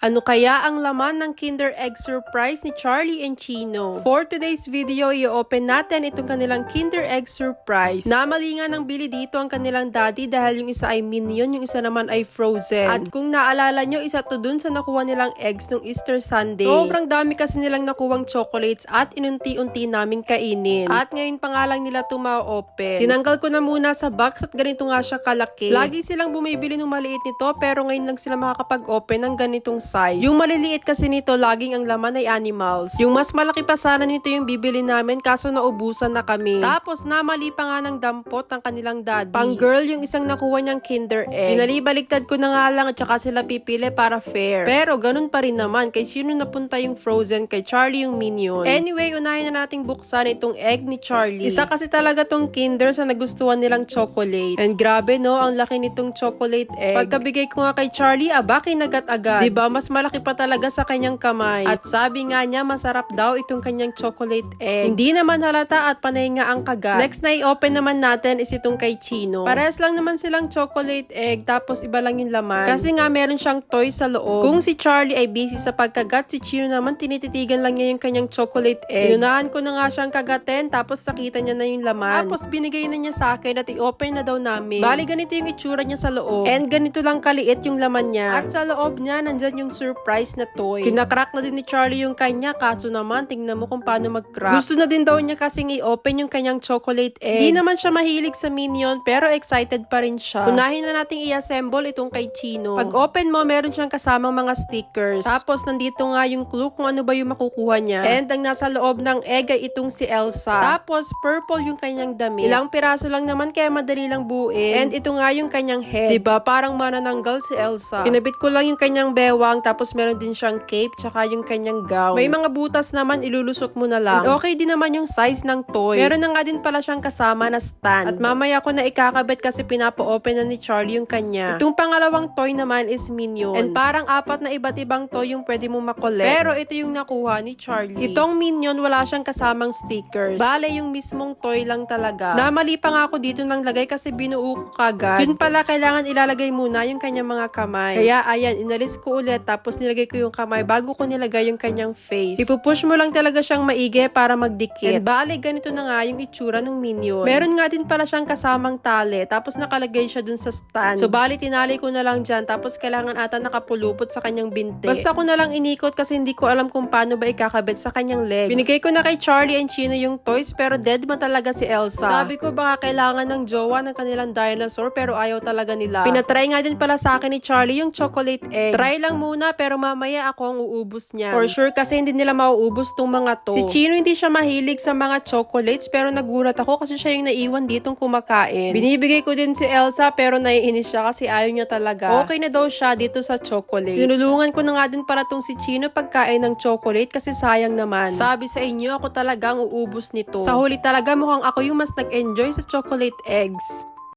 Ano kaya ang laman ng Kinder Egg Surprise ni Charlie and Chino? For today's video, i-open natin itong kanilang Kinder Egg Surprise. Namali nga ng bili dito ang kanilang daddy dahil yung isa ay Minion, yung isa naman ay Frozen. At kung naalala nyo, isa to dun sa nakuha nilang eggs nung Easter Sunday. Sobrang dami kasi nilang nakuwang chocolates at inunti-unti naming kainin. At ngayon pa nga lang nila ito ma-open. Tinanggal ko na muna sa box at ganito nga siya kalaki. Lagi silang bumibili ng maliit nito pero ngayon lang sila makakapag-open ng ganitong size. Yung maliliit kasi nito, laging ang laman ay animals. Yung mas malaki pa sana nito yung bibili namin kaso naubusan na kami. Tapos namali pa nga ng dampot ng kanilang daddy. Pang girl yung isang nakuha niyang kinder egg. Pinalibaliktad ko na nga lang at saka sila pipili para fair. Pero ganun pa rin naman kay sino napunta yung frozen kay Charlie yung minion. Anyway, unahin na nating buksan itong egg ni Charlie. Isa kasi talaga tong kinder sa nagustuhan nilang chocolate. And grabe no, ang laki nitong chocolate egg. Pagkabigay ko nga kay Charlie, aba kinagat agad. 'Di ba mas malaki pa talaga sa kanyang kamay. At sabi nga niya, masarap daw itong kanyang chocolate egg. Hindi naman halata at panay nga ang kagat. Next na i-open naman natin is itong kay Chino. Parehas lang naman silang chocolate egg, tapos iba lang yung laman. Kasi nga meron siyang toy sa loob. Kung si Charlie ay busy sa pagkagat, si Chino naman tinititigan lang niya yung kanyang chocolate egg. Inunahan ko na nga siyang kagatin, tapos nakita niya na yung laman. Tapos binigay na niya sa akin at i-open na daw namin. Bali, ganito yung itsura niya sa loob. And ganito lang kaliit yung laman niya. At sa loob niya, nandyan yung surprise na toy. Kinakrak na din ni Charlie yung kanya, kaso naman, tingnan mo kung paano mag-crack. Gusto na din daw niya kasing i-open yung kanyang chocolate egg. Hindi naman siya mahilig sa Minion, pero excited pa rin siya. Unahin na nating i-assemble itong kay Chino. Pag open mo, meron siyang kasamang mga stickers. Tapos, nandito nga yung clue kung ano ba yung makukuha niya. And ang nasa loob ng egg ay itong si Elsa. Tapos, purple yung kanyang damit. Ilang piraso lang naman kaya madali lang buuin. And ito nga yung kanyang head. 'Di ba Parang manananggal si Elsa. Kinabit ko lang yung kanyang bewang, tapos meron din siyang cape, tsaka yung kanyang gown. May mga butas naman, ilulusot mo na lang. And okay din naman yung size ng toy. Meron na nga din pala siyang kasama na stand. At mamaya ko na ikakabit kasi pinapa-open na ni Charlie yung kanya. Itong pangalawang toy naman is Minion. And parang apat na iba't ibang toy yung pwede mo makolect. Pero ito yung nakuha ni Charlie. Itong Minion, wala siyang kasamang stickers. Bale, yung mismong toy lang talaga. Namali pa nga ako dito nang lagay kasi binuo ko kagad. Yun pala, kailangan ilalagay muna yung kanyang mga kamay. Kaya, ayan, inalis ko ulit tapos nilagay ko yung kamay bago ko nilagay yung kanyang face. Ipupush mo lang talaga siyang maigi para magdikit. And bale, ganito na nga yung itsura ng Minion. Meron nga din pala siyang kasamang tali tapos nakalagay siya dun sa stand. So, bali, tinali ko na lang dyan tapos kailangan ata nakapulupot sa kanyang binte. Basta ko na lang inikot kasi hindi ko alam kung paano ba ikakabit sa kanyang legs. Binigay ko na kay Charlie and Chino yung toys pero dead man talaga si Elsa. Sabi ko baka kailangan ng jowa ng kanilang dinosaur pero ayaw talaga nila. Pinatry nga din pala sa akin ni Charlie yung chocolate egg. Try lang muna pero mamaya ako ang uubos niya. For sure kasi hindi nila mauubos tong mga to. Si Chino hindi siya mahilig sa mga chocolates pero nagulat ako kasi siya yung naiwan ditong kumakain. Binibigay ko din si Elsa pero naiinis siya kasi ayaw niya talaga. Okay na daw siya dito sa chocolate. Tinulungan ko na nga din para tong si Chino pagkain ng chocolate kasi sayang naman. Sabi sa inyo ako talagang uubos nito. Sa huli talaga mukhang ako yung mas nag-enjoy sa chocolate eggs.